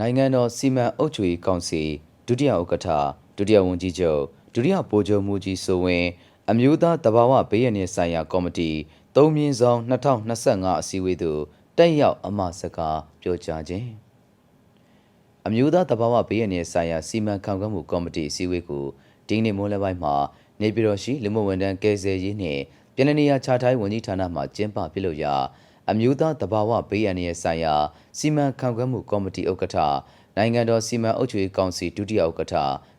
နိုင်ငံတော်စီမံအုပ်ချုပ်ရေးကောင်စီဒုတိယဥက္ကဋ္ဌဒုတိယဝန်ကြီးချုပ်ဒုတိယဗိုလ်ချုပ်မှုကြီးဆိုဝင် အမျိုးသားတဘာဝဘေးရန်ရေးဆိုင်ရာကော်မတီသုံးမြင်းဆောင်2025အစည်းအဝေးသို့တက်ရောက်အမစကားပြောကြားခြင်းအမျိုးသားတဘာဝဘေးရန်ရေးဆိုင်ရာစီမံခန့်ခွဲမှုကော်မတီအစည်းအဝေးကိုဒီနေ့မိုးလယ်ပိုင်းမှာနေပြည်တော်ရှိလူမှုဝန်ထမ်းကယ်ဆယ်ရေးနှင့်ပြည်내နေရာခြားထိုင်းဝန်ကြီးဌာနမှကျင်းပပြုလုပ်ရာ အမျိုးသားတဘာဝဘေးရန်ရဲ့ဆိုင်ရာစီမံခန့်ခွဲမှုကော်မတီဥက္ကဋ္ဌနိုင်ငံတော်စီမံအုပ်ချုပ်ရေးကောင်စီဒုတိယဥက္ကဋ္ဌ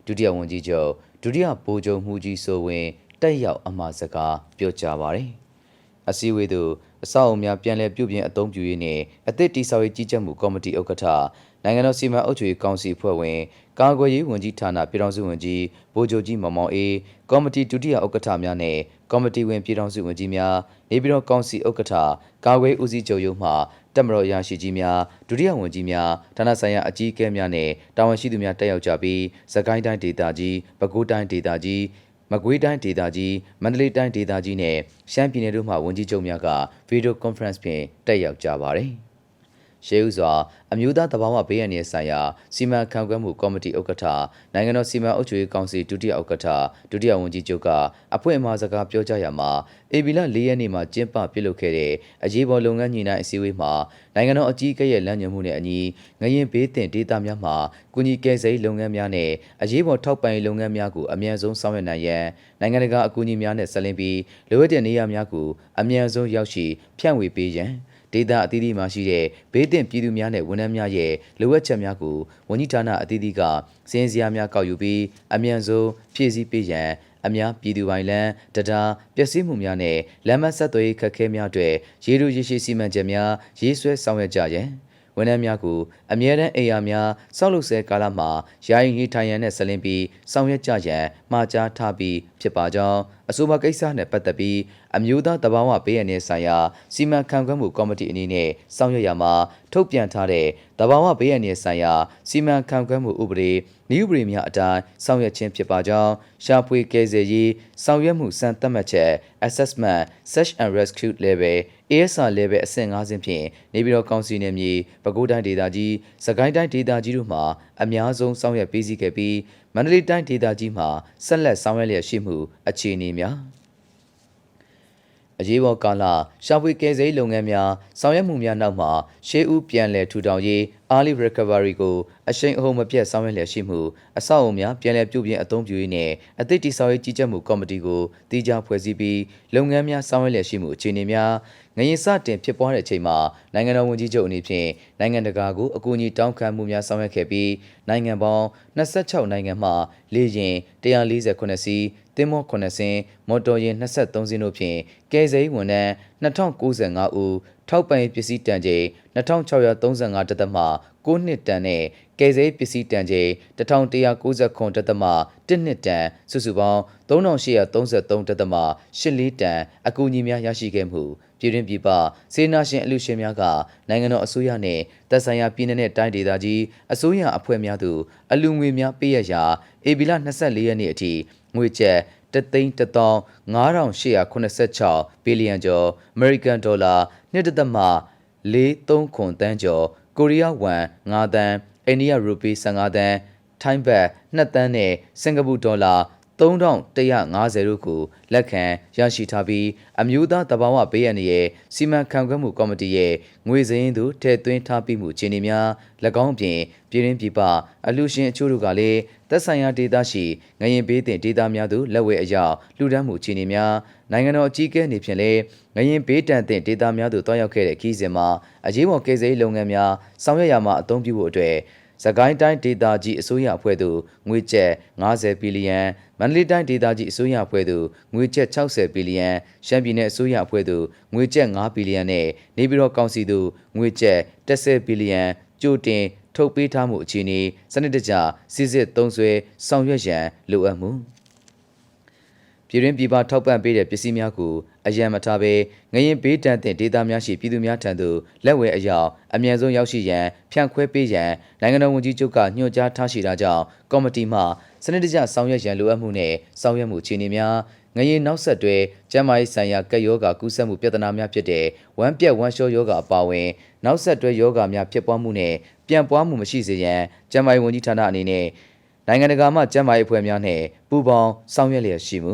ဒုတိယဝန်ကြီးချုပ်ဒုတိယဗိုလ်ချုပ်မှုကြီးဆိုဝင်တက်ရောက်အမှာစကားပြောကြားပါတယ်။အစည်းအဝေးသို့အဆောက်အအုံများပြန်လည်ပြုပြင်အသုံးပြုရေးနှင့်အသစ်တည်ဆောက်ရေးကြီးကြပ်မှုကော်မတီဥက္ကဋ္ဌ နိုင်ငံတော်စီမံအုပ်ချုပ်ရေးကောင်စီဖွဲ့ဝင်ကာကွယ်ရေးဝန်ကြီးဌာနပြည်ထောင်စုဝန်ကြီးဗိုလ်ချုပ်ကြီးမောင်မောင်အေးကော်မတီဒုတိယဥက္ကဋ္ဌများနဲ့ကော်မတီဝင်ပြည်ထောင်စုဝန်ကြီးများနေပြည်တော်ကောင်စီဥက္ကဋ္ဌကာကွယ်ဦးစီးချုပ်ရုံးမှတက်မတော်ရရှိကြီးများဒုတိယဝန်ကြီးများဌာနဆိုင်ရာအကြီးအကဲများနဲ့တာဝန်ရှိသူများတက်ရောက်ကြပြီးစကိုင်းတိုင်းဒေသကြီးပဲခူးတိုင်းဒေသကြီးမကွေးတိုင်းဒေသကြီးမန္တလေးတိုင်းဒေသကြီးနဲ့ရှမ်းပြည်နယ်တို့မှဝန်ကြီးချုပ်များကဗီဒီယိုကွန်ဖရင့်ဖြင့်တက်ရောက်ကြပါတယ်။ ရှေးဥစွာအမျိုးသားတဘာဝဘေးရန်ရေးဆိုင်ရာစီမံခန့်ခွဲမှုကော်မတီဥက္ကဋ္ဌနိုင်ငံတော်စီမံအုပ်ချုပ်ရေးကောင်စီဒုတိယဥက္ကဋ္ဌဒုတိယဝန်ကြီးချုပ်ကအဖွင့်အမှာစကားပြောကြားရမှာအေဗီလ၄ရက်နေ့မှာကျင်းပပြုလုပ်ခဲ့တဲ့အရေးပေါ်လုပ်ငန်းညှိနှိုင်းအစည်းအဝေးမှာနိုင်ငံတော်အကြီးအကဲရဲ့လမ်းညွှန်မှုနဲ့အညီငရင်ဘေးတင်ဒေသများမှာကုညီကယ်ဆယ်လုပ်ငန်းများနဲ့အရေးပေါ်ထောက်ပံ့ရေးလုပ်ငန်းများကိုအမြန်ဆုံးဆောင်ရွက်နိုင်ရန်နိုင်ငံတကာအကူအညီများနဲ့ဆက်လင်းပြီးလိုအပ်တဲ့နေရာများကိုအမြန်ဆုံးရောက်ရှိဖြန့်ဝေပေးရန် ဒေသအသီးသီးမှာရှိတဲ့ဘေးသင့်ပြည်သူများနဲ့ဝန်ထမ်းများရဲ့လိုအပ်ချက်များကိုဝန်ကြီးဌာနအသီးသီးကစည်းစရာများကောက်ယူပြီးအမြန်ဆုံးဖြည့်ဆည်းပေးရန်အများပြည်သူပိုင်လန်းတရားပျက်စီးမှုများနဲ့လမ်းမဆက်သွယ်ရေးခက်ခဲများတွေရေလူရေရှည်စီမံချက်များရေးဆွဲဆောင်ရွက်ကြရန် ဝန်ထမ်းများကိုအမြဲတမ်းအိမ်ယာများစောက်လုပ်ဆဲကာလမှာယာယီနေထိုင်ရန်နဲ့ဆက်လင်းပြီးဆောင်ရွက်ကြရန်မှာကြားထားပြီးဖြစ်ပါကြောင်းအဆိုပါကိစ္စနဲ့ပတ်သက်ပြီးအမျိုးသားတဘာဝဘေးရန်ရေးဆိုင်ရာစီမံခန့်ခွဲမှုကော်မတီအနေနဲ့ဆောင်ရွက်ရမှာထုတ်ပြန်ထားတဲ့တဘာဝဘေးရန်ရေးဆိုင်ရာစီမံခန့်ခွဲမှုဥပဒေနည်းဥပဒေများအတိုင်းဆောင်ရွက်ခြင်းဖြစ်ပါကြောင်းရှာဖွေကယ်ဆယ်ရေးဆောင်ရွက်မှုစံသတ်မှတ်ချက် assessment search and rescue level ASR level အဆင့်5ဆင့်ဖြင့်နေပြည်တော်ကောင်စီနယ်မြေပဲခူးတိုင်းဒေသကြီးစကိုင်းတိုင်းဒေသကြီးတို့မှအများဆုံးဆောင်ရွက်ပေးစီခဲ့ပြီးမန္တလေးတိုင်းဒေသကြီးမှာဆက်လက်ဆောင်ရွက်လျက်ရှိမှုအခြေအနေများအရေးပေါ်ကာလရှာဖွေကယ်ဆယ်ရေးလုပ်ငန်းများဆောင်ရွက်မှုများနောက်မှာရှေးဦးပြန်လည်ထူထောင်ရေး early recovery ကိုအရှိန်အဟုန်မပြတ်ဆောင်ရွက်လျက်ရှိမှုအဆောက်အုံများပြန်လည်ပြုပြင်အသုံးပြုရေးနဲ့အသစ်တိဆောက်ရေးကြီးကြပ်မှုကော်မတီကိုတည်ကြားဖွဲ့စည်းပြီးလုပ်ငန်းများဆောင်ရွက်လျက်ရှိမှုအခြေအနေများငရင်စတင်ဖြစ်ပွားတဲ့အချိန်မှာနိုင်ငံတော်ဝန်ကြီးချုပ်အနေဖြင့်နိုင်ငံတကာကိုအကူအညီတောင်းခံမှုများဆောင်ရွက်ခဲ့ပြီးနိုင်ငံပေါင်း26နိုင်ငံမှလေယာဉ်148စီးတင်မော9စင်းမော်တော်ယာဉ်23စင်းတို့ဖြင့်ကယ်ဆယ်ရေးဝန်ထမ်း2095ဦး ထောက်ပံ့ရေးပစ္စည်းတန်ချိန်2635တသက်မှ9နှစ်တန်နဲ့ကယ်ဆယ်ပစ္စည်းတန်ချိန်1190တသက်မှ1နှစ်တန်စုစုပေါင်း3833တသက်မှ84တန်အကူအညီများရရှိခဲ့မှုပြည်တွင်းပြည်ပစေနာရှင်အလူရှင်များကနိုင်ငံတော်အစိုးရနှင့်တပ်ဆိုင်ရာပြည်내နဲ့တိုင်းဒေသကြီးအစိုးရအဖွဲ့များသို့အလူငွေများပေးရရာဧပြီလ24ရက်နေ့အထိငွေကျပ်တသိန်းတသောင်း9886ဘီလီယံကျော်အ မေရိကန်ဒေါ်လာ1.3ခွန်တန်းကျော်ကိုရီးယားဝမ်9တန်းအိန္ဒိယရူပီ15တန်းထိုင်းဘတ်2တန်းနဲ့စင်ကာပူဒေါ်လာ3150တို့ကိုလက်ခံရရှိထားပြီးအမျိုးသားတဘာဝဘေးအန္တရာယ်စီမံခန့်ခွဲမှုကော်မတီရဲ့ငွေစည်းသို့ထည့်သွင်းထားပြီးမှုခြေအနေများ၎င်းပြင်ပြည်ရင်းပြည်ပအလူရှင်အချို့တို့ကလည်း သက်ဆိုင်ရာဒေသရှိငရင်ဘေးတင်ဒေသများသို့လက်ဝဲအရောက်လှူဒန်းမှုခြေအနေများနိုင်ငံတော်အကြီးအကဲအနေဖြင့်လည်းငရင်ဘေးတန်တဲ့ဒေသများသို့တွားရောက်ခဲ့တဲ့ခီးစဉ်မှာအရေးပေါ်ကယ်ဆယ်ရေးလုပ်ငန်းများဆောင်ရွက်ရမှာအသုံးပြုဖို့အတွက်စကိုင်းတိုင်းဒေသကြီးအစိုးရအဖွဲ့သို့ငွေကျပ်90ဘီလီယံမန္တလေးတိုင်းဒေသကြီးအစိုးရအဖွဲ့သို့ငွေကျပ်60ဘီလီယံရှမ်းပြည်နယ်အစိုးရအဖွဲ့သို့ငွေကျပ်5ဘီလီယံနဲ့နေပြည်တော်ကောင်စီသို့ငွေကျပ်10ဘီလီယံကြိုတင် ထုတ်ပေးထားမှုအခြေအနေစနစ်တကျစစ်စစ်သုံးဆွဲဆောင်ရွက်ရန်လိုအပ်မှုပြည်တွင်းပြည်ပထောက်ပံ့ပေးတဲ့ပစ္စည်းများကိုအယံမထားဘဲငရင်ဘေးတန်တဲ့ဒေသများရှိပြည်သူများထံသို့လက်ဝဲအရောက်အမြန်ဆုံးရောက်ရှိရန်ဖြန့်ခွဲပေးရန်နိုင်ငံတော်ဝန်ကြီးချုပ်ကညွှန်ကြားထားရှိတာကြောင့်ကော်မတီမှစနစ်တကျဆောင်ရွက်ရန်လိုအပ်မှုနဲ့ဆောင်ရွက်မှုအခြေအနေများငငရင်နောက်ဆက်တွဲကျန်းမာရေးဆိုင်ရာကပ်ရောဂါကူးစက်မှုပြဿနာများဖြစ်တဲ့ဝမ်းပြက်ဝမ်းလျှောရောဂါအပါအဝင်နောက်ဆက်တွဲရောဂါများဖြစ်ပွားမှုနဲ့ ပြန့်ပွားမှုမရှိစေရန်ကျန်းမာရေးဝန်ကြီးဌာနအနေနဲ့နိုင်ငံတကာမှကျန်းမာရေးအဖွဲ့များနဲ့ပူးပေါင်းဆောင်ရွက်လျက်ရှိမှု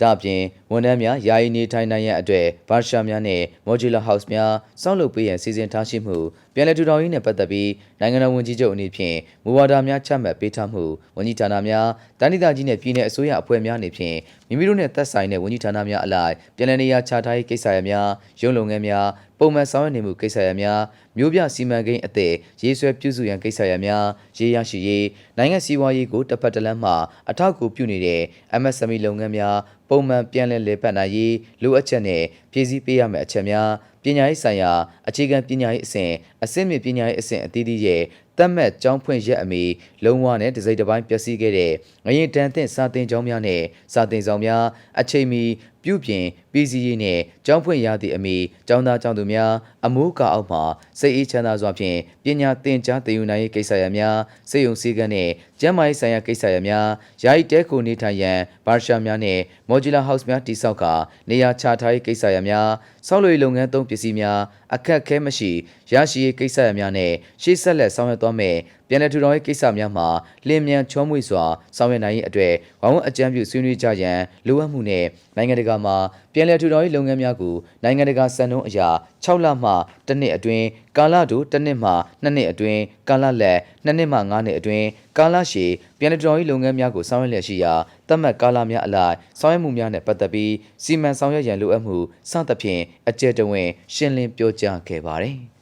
ဒါအပြင် ဝန်ထမ်းများယာယီနေထိုင်နိုင်ရန်အတွက်ဗာရှာများနဲ့ modular house များစောင့်လုပ်ပေးရန်စီစဉ်ထားရှိမှုပြန်လည်ထူထောင်ရေးနဲ့ပတ်သက်ပြီးနိုင်ငံတော်ဝန်ကြီးချုပ်အနေဖြင့်မူဝါဒများချမှတ်ပေးထားမှုဝန်ကြီးဌာနများတိုင်းဒေသကြီးနဲ့ပြည်내အစိုးရအဖွဲ့များအနေဖြင့်မိမိတို့နဲ့သက်ဆိုင်တဲ့ဝန်ကြီးဌာနများအလိုက်ပြန်လည်နေရာချထားရေးကိစ္စရပ်များရုံးလုပ်ငန်းများပုံမှန်ဆောင်ရွက်နေမှုကိစ္စရပ်များမျိုးပြစီမံကိန်းအသစ်ရေးဆွဲပြုစုရန်ကိစ္စရပ်များရေးရရှိရေးနိုင်ငံစည်းဝါးရေးကိုတစ်ဖက်တစ်လမ်းမှအထောက်အကူပြုနေတဲ့ MSME လုပ်ငန်းများပုံမှန်ပြန်လည်လည်ပတ်နိုင်ရေးလိုအပ်ချက်နဲ့ပြည်စည်းပေးရမယ့်အချက်များပညာရေးဆိုင်ရာအခြေခံပညာရေးအဆင့်အဆင့်မြင့်ပညာရေးအဆင့်အသီးသီးရဲ့တတ်မှတ်ကျောင်းဖွင့်ရက်အမီလုံးဝနဲ့တစ်စိတ်တစ်ပိုင်းပျက်စီးခဲ့တဲ့ငရင်တန်သင့်စာတင်ကျောင်းများနဲ့စာတင်ဆောင်များအချိန်မီ ပြုပြင်ပြည်စည်းရေးနဲ့ကျောင်းဖွင့်ရသည့်အမီကျောင်းသားကျောင်းသူများအမိုးအကာအောက်မှစိတ်အေးချမ်းသာစွာဖြင့်ပညာသင်ကြားသင်ယူနိုင်ရေးကိစ္စရပ်များစေယုံစည်းကမ်းနဲ့ကျန်းမာရေးဆိုင်ရာကိစ္စရပ်များယာယီတဲခိုနေထိုင်ရန်ဘာရှာများနဲ့ modular house များတိစောက်ကာနေရာချထားရေးကိစ္စရပ်များဆောက်လုပ်ရေးလုပ်ငန်းသုံးပစ္စည်းများအခက်အခဲမရှိရရှိရေးကိစ္စရပ်များနဲ့ရှေ့ဆက်လက်ဆောင်ရွက်သွားမယ် ပြန်လည်ထူထောင်ရေးကိစ္စများမှာလင်းမြန်ချောမွေ့စွာဆောင်ရွက်နိုင်ရေးအတွက်ဝမ်ဝမ်အကြံပြုဆွေးနွေးကြရန်လိုအပ်မှုနဲ့နိုင်ငံတကာမှာပြန်လည်ထူထောင်ရေးလုပ်ငန်းများကိုနိုင်ငံတကာစံနှုန်းအရာ6လမှ1နှစ်အတွင်းကာလတို့1နှစ်မှ2နှစ်အတွင်းကာလလက်2နှစ်မှ5နှစ်အတွင်းကာလရှည်ပြန်လည်ထူထောင်ရေးလုပ်ငန်းများကိုဆောင်ရွက်လျက်ရှိရာသတ်မှတ်ကာလများအလိုက်ဆောင်ရွက်မှုများနဲ့ပတ်သက်ပြီးစီမံဆောင်ရွက်ရန်လိုအပ်မှုစသဖြင့်အကြံတဝင်ရှင်းလင်းပြောကြားခဲ့ပါတယ်။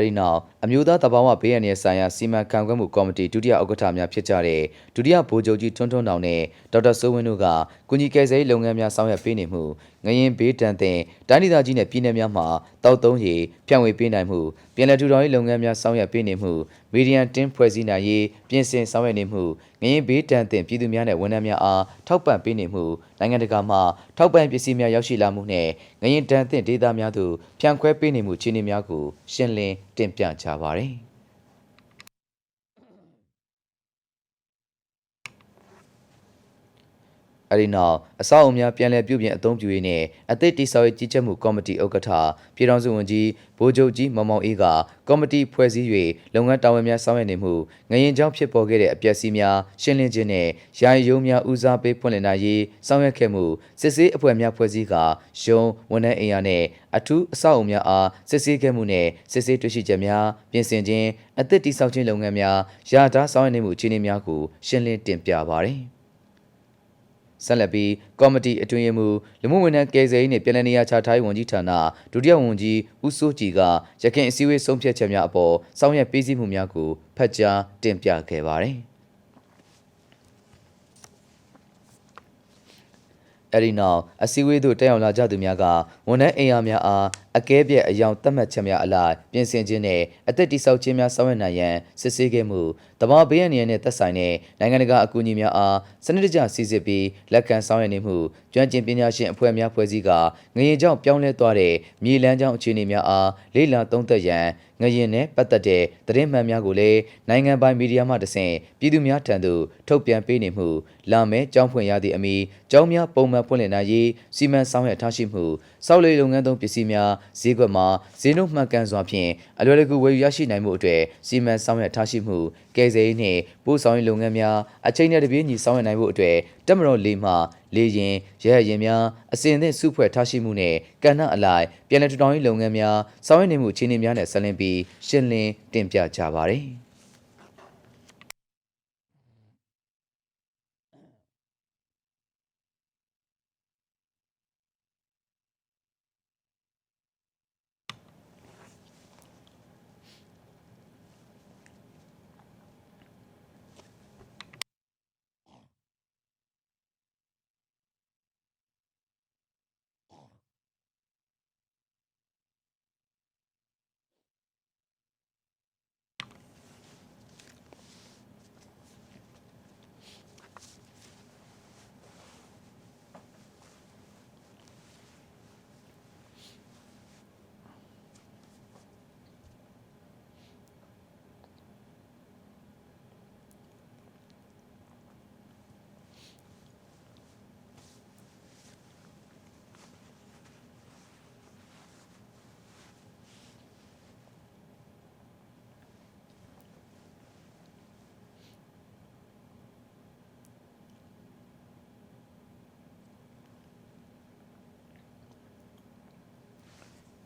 အဲဒီနောက်အမျိုးသားတဘာဝဘေးရန်ရဲ့ဆိုင်ရာစီမံခန့်ခွဲမှုကော်မတီဒုတိယဥက္ကဋ္ဌများဖြစ်ကြတဲ့ဒုတိယဗိုလ်ချုပ်ကြီးထွန်းထွန်းတောင်နဲ့ဒေါက်တာစိုးဝင်းတို့ကကုညီကယ်ဆယ်ရေးလုပ်ငန်းများဆောင်ရွက်ပေးနေမှု ငရင်ဘေးတန်တဲ့တိုင်းဒေသကြီးနဲ့ပြည်내များမှာတောက်သုံးရေဖြန့်ဝေပေးနိုင်မှုပြည်내ထူထောင်ရေးလုပ်ငန်းများဆောင်ရွက်ပေးနေမှုမီဒီယန်တင်းဖွဲ့စည်းနိုင်ရေးပြင်ဆင်ဆောင်ရွက်နေမှုငရင်ဘေးတန်တဲ့ပြည်သူများနဲ့ဝန်ထမ်းများအားထောက်ပံ့ပေးနေမှုနိုင်ငံတကာမှထောက်ပံ့ပစ္စည်းများရောက်ရှိလာမှုနဲ့ငရင်တန်တဲ့ဒေသများသို့ဖြန့်ခွဲပေးနေမှုခြေအနေများကိုရှင်းလင်းတင်ပြကြပါရယ်။ အဲဒီနောက်အဆောက်အအုံများပြန်လည်ပြုပြင်အသုံးပြုရေးနဲ့အသစ်တိဆောက်ရေးကြီးကြပ်မှုကော်မတီဥက္ကဋ္ဌပြည်ထောင်စုဝန်ကြီးဗိုလ်ချုပ်ကြီးမောင်မောင်အေးကကော်မတီဖွဲ့စည်း၍လုပ်ငန်းတာဝန်များဆောင်ရွက်နေမှုငရင်ကြောင့်ဖြစ်ပေါ်ခဲ့တဲ့အပျက်စီးများရှင်းလင်းခြင်းနဲ့ယာယီရုံးများဦးစားပေးဖွင့်လှစ်နိုင်ရေးဆောင်ရွက်ခဲ့မှုစစ်ဆေးအဖွဲ့များဖွဲ့စည်းကာရုံးဝန်ထမ်းအင်အားနဲ့အထူးအဆောက်အအုံများအားစစ်ဆေးခဲ့မှုနဲ့စစ်ဆေးတွေ့ရှိချက်များပြင်ဆင်ခြင်းအသစ်တိဆောက်ခြင်းလုပ်ငန်းများယာတာဆောင်ရွက်နေမှုအခြေအနေများကိုရှင်းလင်းတင်ပြပါရယ်။ ဆက်လက်ပြီးကော်မတီအတွင်းရေးမှူးလူမှုဝန်ထမ်းကယ်ဆယ်ရေးနှင့်ပြည်내နေရာချထားရေးဝန်ကြီးဌာနဒုတိယဝန်ကြီးဦးစိုးကြည်ကရခိုင်အစည်းအဝေးဆုံးဖြတ်ချက်များအပေါ်ဆောင်ရွက်ပေးစည်းမှုများကိုဖတ်ကြားတင်ပြခဲ့ပါတယ်။အဲဒီနောက်အစည်းအဝေးသို့တက်ရောက်လာကြသူများကဝန်ထမ်းအင်အားများအားအကဲပြက်အယောင်သတ်မှတ်ချက်များအလိုက်ပြင်ဆင်ခြင်းနဲ့အသက်တိဆောက်ခြင်းများဆောင်ရွက်နိုင်ရန်စစ်ဆေးခဲ့မှုတဘာဘေးရန်ရန်နဲ့သက်ဆိုင်တဲ့နိုင်ငံတကာအကူအညီများအားစနစ်တကျစီစစ်ပြီးလက်ခံဆောင်ရွက်နေမှုကျွမ်းကျင်ပညာရှင်အဖွဲ့များဖွဲ့စည်းကာငရင်ကြောင့်ပြောင်းလဲသွားတဲ့မြေလမ်းကြောင်းအခြေအနေများအားလေ့လာသုံးသပ်ရန်ငရင်နဲ့ပတ်သက်တဲ့သတင်းမှန်များကိုလည်းနိုင်ငံပိုင်မီဒီယာမှတဆင့်ပြည်သူများထံသို့ထုတ်ပြန်ပေးနေမှုလာမယ့်ကြောင်းဖွင့်ရသည့်အမီကြောင်းများပုံမှန်ဖွင့်လှစ်နိုင်ရေးစီမံဆောင်ရွက်ထားရှိမှုစောက်လေလုပ်ငန်းသုံးပစ္စည်းများဈေးကွက်မှာဈေးနှုန်းမှန်ကန်စွာဖြင့်အလွယ်တကူဝယ်ယူရရှိနိုင်မှုအတွက်စီမံဆောင်ရွက်ထားရှိမှုကယ်ဆယ်ရေးနှင့်ပို့ဆောင်ရေးလုပ်ငန်းများအချိန်နဲ့တပြေးညီဆောင်ရွက်နိုင်မှုအတွက်တက်မတော်လေးမှလေရင်ရဲရင်များအစဉ်အသင့်စုဖွဲ့ထားရှိမှုနဲ့ကဏ္ဍအလိုက်ပြည်내ထူထောင်ရေးလုပ်ငန်းများဆောင်ရွက်နေမှုအခြေအနေများနဲ့ဆက်လင်းပြီးရှင်းလင်းတင်ပြကြပါရယ်။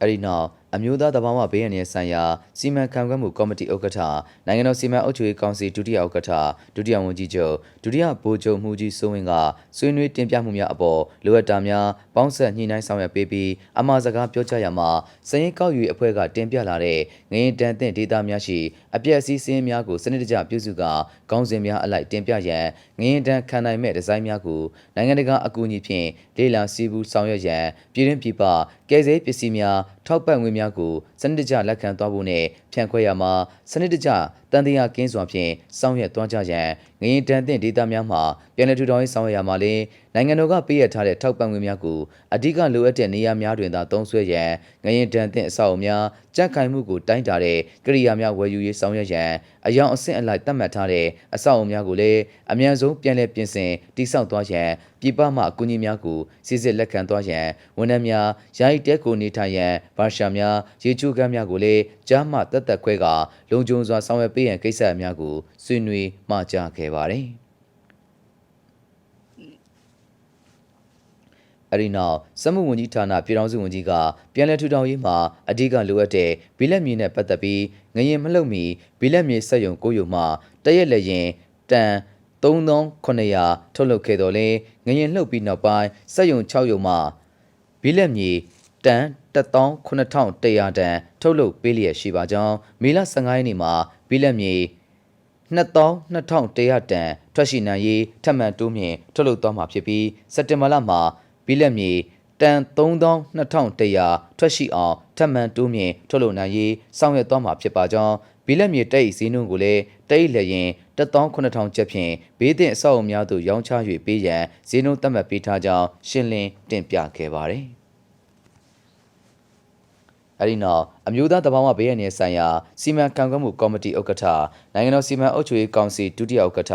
အဲဒီနောက်အမျိုးသားတဘာဝဘေးရန်ရဲ့ဆိုင်ရာစီမံခန့်ခွဲမှုကော်မတီဥက္ကဋ္ဌနိုင်ငံတော်စီမံအုပ်ချုပ်ရေးကောင်စီဒုတိယဥက္ကဋ္ဌဒုတိယဝန်ကြီးချုပ်ဒုတိယဗိုလ်ချုပ်မှုကြီးစိုးဝင်းကဆွေးနွေးတင်ပြမှုများအပေါ်လိုအပ်တာများပေါင်းဆက်ညှိနှိုင်းဆောင်ရွက်ပေးပြီးအမှားစကားပြောကြားရမှာစရင်ကောက်ယူအဖွဲ့ကတင်ပြလာတဲ့ငရင်တန်တဲ့ဒေတာများရှိအပြည့်အစည်းစင်းများကိုစနစ်တကျပြုစုကာခေါင်းစဉ်များအလိုက်တင်ပြရန်ငရင်တန်ခံနိုင်မဲ့ဒီဇိုင်းများကိုနိုင်ငံတကာအကူအညီဖြင့်လေ့လာစီးပူးဆောင်ရွက်ရန်ပြည်တွင်းပြည်ပကယ်ဆယ်ပစ္စည်းများထောက်ပံ့ငွေများကိုစနစ်တကျလက်ခံသွားဖို့နဲ့ ဖြန့်ခွဲရမှာစနစ်တကျတန်တရားကင်းစွာဖြင့်ဆောင်ရွက်သွားကြရန်ငရင်တန်တဲ့ဒေတာများမှာပြည်내ထူထောင်ရေးဆောင်ရွက်ရမှာလည်းနိုင်ငံတော်ကပေးရထားတဲ့ထောက်ပံ့ငွေများကိုအဓိကလိုအပ်တဲ့နေရာများတွင်သာသုံးစွဲရန်ငရင်တန်တဲ့အဆောက်အအုံများကြက်ခိုင်မှုကိုတိုင်းတာတဲ့ကိရိယာများဝယ်ယူရေးဆောင်ရွက်ရန်အယောင်အဆင့်အလိုက်သတ်မှတ်ထားတဲ့အဆောက်အအုံများကိုလည်းအမြန်ဆုံးပြန်လည်ပြင်ဆင်တည်ဆောက်သွားရန်ပြည်ပမှအကူအညီများကိုစစ်စစ်လက်ခံသွားရန်ဝန်ထမ်းများယာယီတဲကိုနေထိုင်ရန်ဘာရှာများရေချိုးကမ်းများကိုလည်းကြားမှတက်တက်ခွဲကလုံခြုံစွာဆောင်ရွက်ပေးရန်ကိစ္စများကိုဆွေးနွေးမှကြားခဲ့ပါတယ်။အဲဒီနောက်စက်မှုဝန်ကြီးဌာနပြည်ထောင်စုဝန်ကြီးကပြည်내ထူထောင်ရေးမှာအဓိကလိုအပ်တဲ့ဘီလက်မြေနဲ့ပတ်သက်ပြီးငရင်မလှုပ်မီဘီလက်မြေစက်ယုံကိုယုံမှတရက်လက်ရင်တန်3900ထုတ်လုပ်ခဲ့တော်လဲငရင်လှုပ်ပြီးနောက်ပိုင်းစက်ယုံ6ယုံမှဘီလက်မြေတန် 19100တန်ထုတ်လုပ်ပေးလျက်ရှိပါကြောင်းမေလ15ရက်နေ့မှာဘီလက်မြေ2200တန်ထွက်ရှိနိုင်ရေးထပ်မံတိုးမြင့်ထုတ်လုပ်သွားမှာဖြစ်ပြီးစက်တင်ဘာလမှာဘီလက်မြေတန်3200ထွက်ရှိအောင်ထပ်မံတိုးမြင့်ထုတ်လုပ်နိုင်ရေးဆောင်ရွက်သွားမှာဖြစ်ပါကြောင်းဘီလက်မြေတိတ်ဈေးနှုန်းကိုလည်းတိတ်လည်းရင်18000ကျပ်ဖြင့်ဘေးသင့်အဆောက်အအုံများသို့ရောင်းချ၍ပေးရန်ဈေးနှုန်းသတ်မှတ်ပေးထားကြောင်းရှင်းလင်းတင်ပြခဲ့ပါတယ်။ အဲဒီနောက် အမျိုးသားတဘာဝဘေးရန်နယ်ဆိုင်ရာစီမံခန့်ခွဲမှုကော်မတီဥက္ကဋ္ဌနိုင်ငံတော်စီမံအုပ်ချုပ်ရေးကောင်စီဒုတိယဥက္ကဋ္ဌ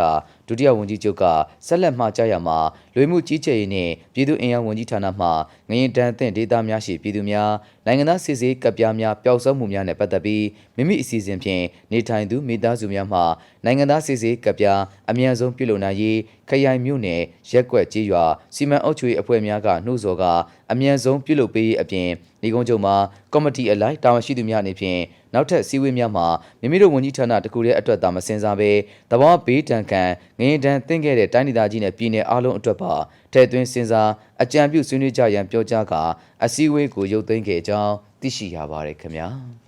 ဒုတိယဝန်ကြီးချုပ်ကဆက်လက်မှကြားရမှာလွေမှုကြီးကြပ်ရေးနှင့်ပြည်သူ့အင်အားဝန်ကြီးဌာနမှငရင်တန်သင့်ဒေသများရှိပြည်သူများနိုင်ငံသားစစ်ဆေးကပ်ပြားများပျောက်ဆုံးမှုများနဲ့ပတ်သက်ပြီးမိမိအစီအစဉ်ဖြင့်နေထိုင်သူမိသားစုများမှနိုင်ငံသားစစ်ဆေးကပ်ပြားအမြန်ဆုံးပြုလုပ်နိုင်ရေးခရိုင်မြို့နယ်ရက်ကွက်ကြေးရွာစီမံအုပ်ချုပ်ရေးအဖွဲ့များကနှိုးဆော်ကအမြန်ဆုံးပြုလုပ်ပေးရေးအပြင်ဒီကုန်းချုပ်မှာကော်မတီအလိုက်တာဝန်ရှိသူများအနေဖြင့်နောက်ထပ်စည်းဝေးများမှာမိမိတို့ဝန်ကြီးဌာနတခုတည်းအတွက်သာမစင်စားဘဲတဘာဘေးတန်ခံငရင်တန်သင့်ခဲ့တဲ့တိုင်းဒေသကြီးနဲ့ပြည်내အားလုံးအတွက်ပါထည့်သွင်းစဉ်းစားအကြံပြုဆွေးနွေးကြရန်ပြောကြားကာအစည်းအဝေးကိုရုပ်သိမ်းခဲ့ကြောင်းသိရှိရပါတယ်ခင်ဗျာ။